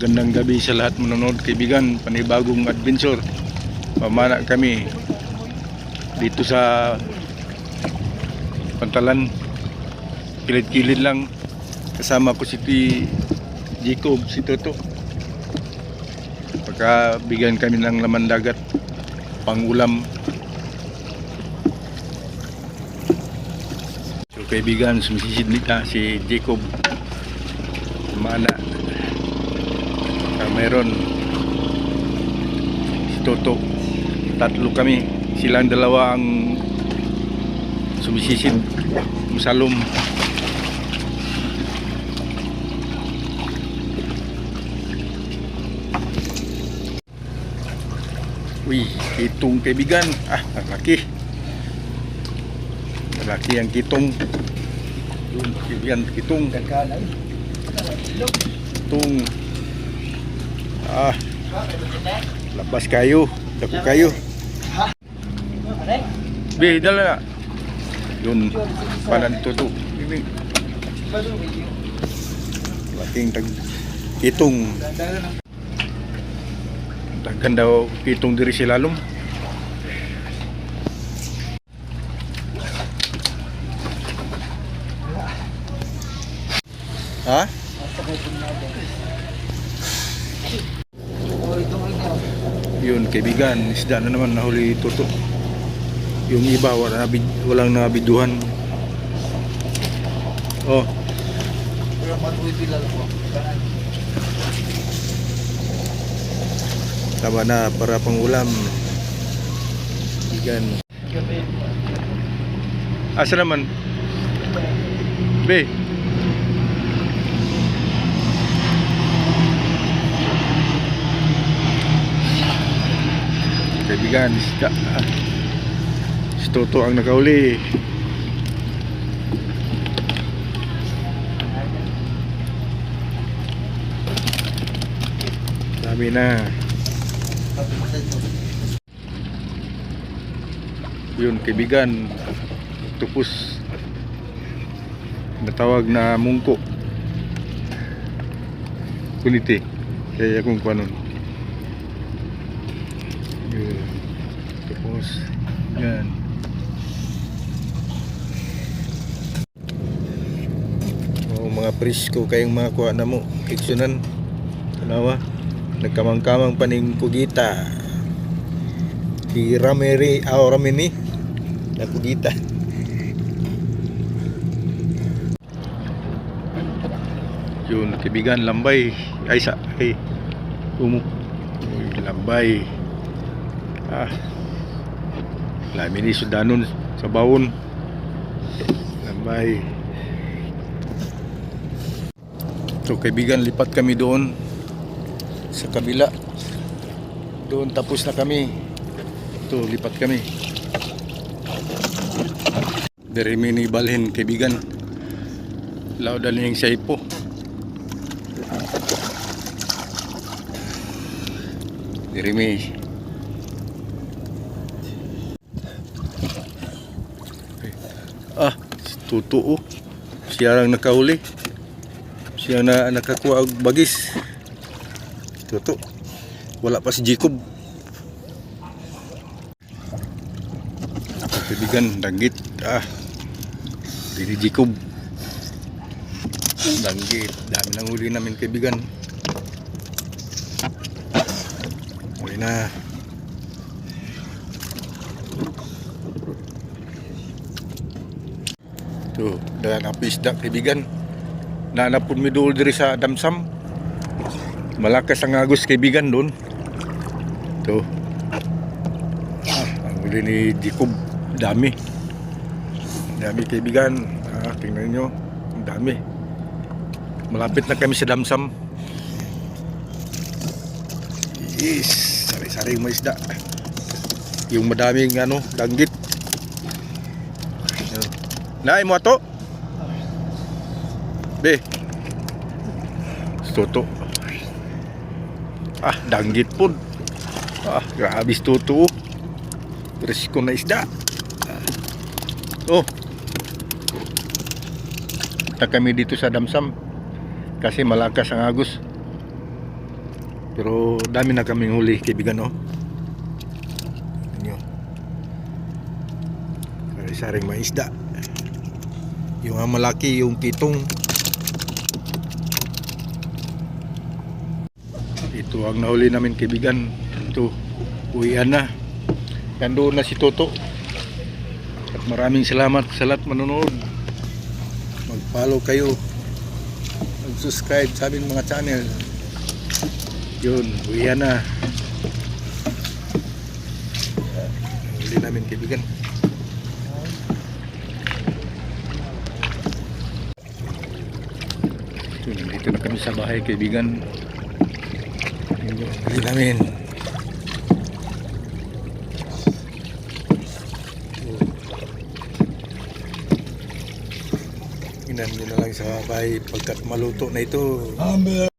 Magandang gabi sa lahat manonood kaibigan, panibagong adventure. Pamana kami dito sa Pantalan. Kilid-kilid lang. Kasama ko si T. Jacob, si Toto. Pagka bigyan kami ng laman dagat, pangulam. So kaibigan, sumisisid nita si Jacob. Mana mayroon Toto tatlo kami silang dalawa ang sumisisid musalom Uy, kitong kaibigan. Ah, laki. Malaki ang kitong. Yun, kaibigan, kitong. Kitong. Ah, labas kayo. Dako kayo. Be, dala na. Yun, panan tuto. Ini. Laking tag kitong. Daghan daw kitong diri si lalom. Ha? Yun, kaibigan, isda na naman nahuli tuto. Yung iba wala walang nabiduhan. Oh, tama na para pang ulam. Kaibigan. Asa naman? Be. Kaibigan, isda. Si Toto ang nakauli. Dami na. Yun, kaibigan. Tupus. Natawag na mungko. Kuniti. Kaya akong kwanon. Yun. Tapos, yan. Oh, mga presko kayong mga kuha na mo. Iksyonan. Tanawa. Nagkamang-kamang paning kugita. Si Ramiri, ah, Ramini. Na kugita. Yun, kaibigan, lambay. Ay, sa, ay. Umu. Lambay. Ah. Lami ni Sudanon sa bawon. Lambay. So kaibigan, lipat kami doon sa kabila. Doon tapos na kami. Ito, lipat kami. Dari mini balhin kaibigan. Laudal yung sa ipo. Dari mi. Ah, oh. Siya lang nakahuli. Siya na nakakuha og bagis. Tuto. Wala pa si Jacob. Kaibigan, danggit. Ah. Dili Jacob. Danggit. Dami nang huli namin kaibigan. Huli na. Tuh, dagang api isda kaibigan. Nanapon mi dool diri sa Damsam. Malakas ang agos kaibigan doon. Tuh. Ah, ang huli ni Jacob, dami. Dami kaibigan. Ah, tingnan nyo. Dami. Malapit na kami sa Damsam. Yes, sari-sari mga isda. Yung madaming ano, danggit. Naay mo ato? Be. Toto. Ah, danggit po. Ah, grabe si Toto. oh. Presko na isda. Oh. Punta kami dito sa Damsam kasi malakas ang agos. Pero dami na kaming huli, kaibigan, no? Inyo. Sari-saring mga isda. Yung nga malaki, yung pitong. Ito ang nahuli namin, kaibigan. Ito, uwian na. Yan doon na si Toto. At maraming salamat sa lahat manonood. Mag-follow kayo. Mag-subscribe sa aming mga channel. Yun, uwian na. Huli namin kaibigan. Yun, dito na kami sa bahay kaibigan. Huli namin. Inan nyo na lang sa bahay pagkat maluto na ito. Amber.